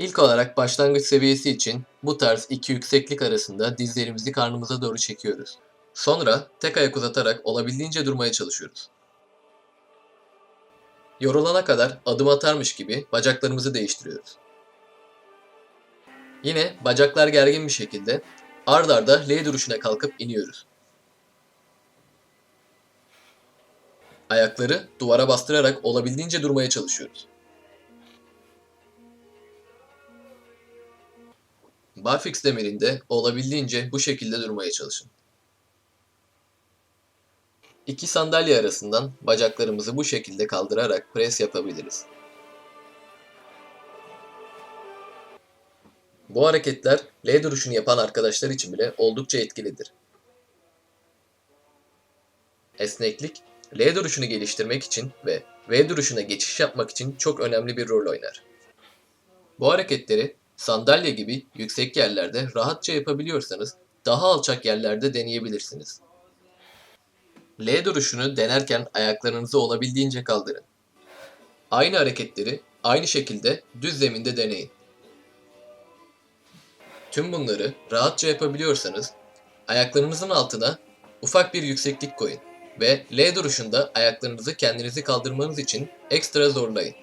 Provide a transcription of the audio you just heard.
İlk olarak başlangıç seviyesi için bu tarz iki yükseklik arasında dizlerimizi karnımıza doğru çekiyoruz. Sonra tek ayak uzatarak olabildiğince durmaya çalışıyoruz. Yorulana kadar adım atarmış gibi bacaklarımızı değiştiriyoruz. Yine bacaklar gergin bir şekilde ard arda L duruşuna kalkıp iniyoruz. Ayakları duvara bastırarak olabildiğince durmaya çalışıyoruz. Barfix demirinde olabildiğince bu şekilde durmaya çalışın. İki sandalye arasından bacaklarımızı bu şekilde kaldırarak pres yapabiliriz. Bu hareketler L duruşunu yapan arkadaşlar için bile oldukça etkilidir. Esneklik, L duruşunu geliştirmek için ve V duruşuna geçiş yapmak için çok önemli bir rol oynar. Bu hareketleri sandalye gibi yüksek yerlerde rahatça yapabiliyorsanız daha alçak yerlerde deneyebilirsiniz. L duruşunu denerken ayaklarınızı olabildiğince kaldırın. Aynı hareketleri aynı şekilde düz zeminde deneyin. Tüm bunları rahatça yapabiliyorsanız ayaklarınızın altına ufak bir yükseklik koyun ve L duruşunda ayaklarınızı kendinizi kaldırmanız için ekstra zorlayın.